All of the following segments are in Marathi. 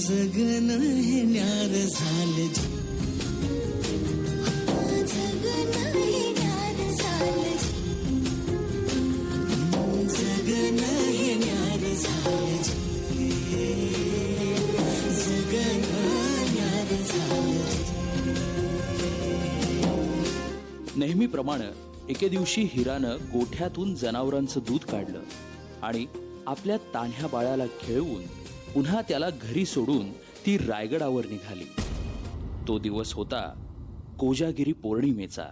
जगन हे न्यार झालं जी. जगन हे न्यार झालं जगन हे न्यार झालं जी. जगन न्यार झालं जी. नेहमीप्रमाणे एके दिवशी हिरानं गोठ्यातून जनावरांचं दूध काढलं आणि आपल्या तान्ह्या बाळाला खेळवून पुन्हा त्याला घरी सोडून ती रायगडावर निघाली. तो दिवस होता कोजागिरी पौर्णिमेचा.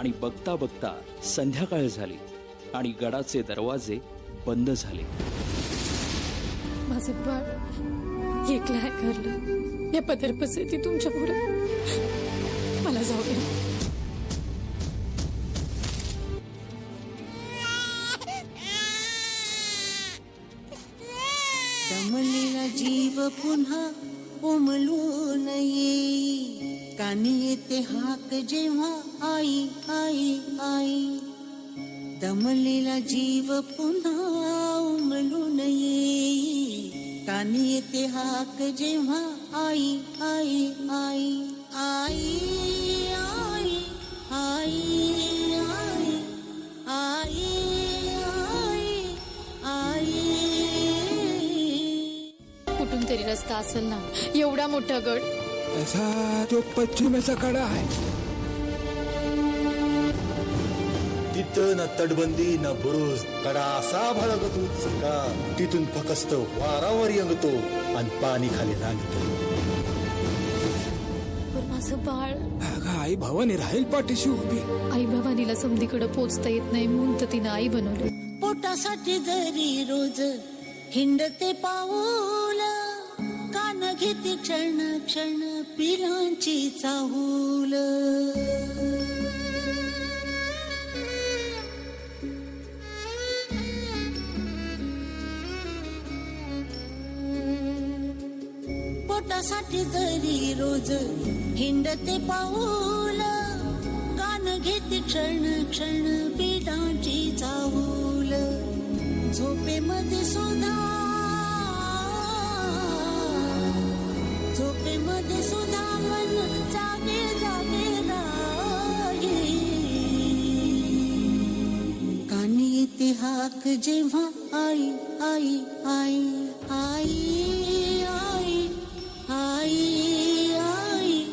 आणि बघता बघता संध्याकाळ झाली आणि गडाचे दरवाजे बंद झाले. माझं बाळ एकलं घरलं. या पदर पसरती तुमच्यापुढे. मला जाऊ दमलेला जीव पुन्हा कोमलून येई कानी येते हाक जेव्हा आई आई आई. दमलेला जीव पुन्हा उमलून येई कानी येते हाक जेव्हा आई आई आई आई. आई. कुठून तरी रस्ता असेल ना एवढा मोठा गड. तसा तो पश्चिमेचा कडा आहे. तिथं ना तटबंदी ना बुरुज कडा असा भळकत का तिथून फकस्त वारावर यंगतो आणि पाणी खाली रांगतो पण माझं बाळ अगं आई भवानी राहील पाठीशी उभी. आई भवानीला समधीकडे पोचता येत नाही म्हणून तर तिनं आई बनवले. पोटासाठी जरी रोज हिंडते पाऊल. घेते क्षण क्षण पिलांची चाहूल. पोटासाठी जरी रोज हिंडते पाऊल कान घेते क्षण क्षण पिलांची चाहूल. झोपेमध्ये सुद्धा येते जेव्हा आई आई आई आई आई आई आई आई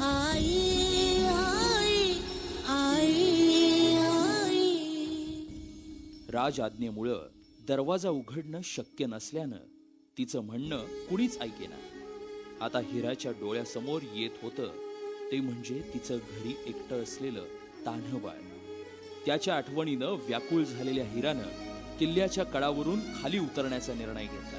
आई आई आई राज आज्ञेमुळं दरवाजा उघडणं शक्य नसल्यानं तिचं म्हणणं कुणीच ऐकेना आता हिराच्या डोळ्यासमोर येत होतं ते म्हणजे तिचं घरी एकटं असलेलं तान्हबाळ त्याच्या आठवणीनं व्याकुळ झालेल्या हिरानं किल्ल्याच्या कडावरून खाली उतरण्याचा निर्णय घेतला.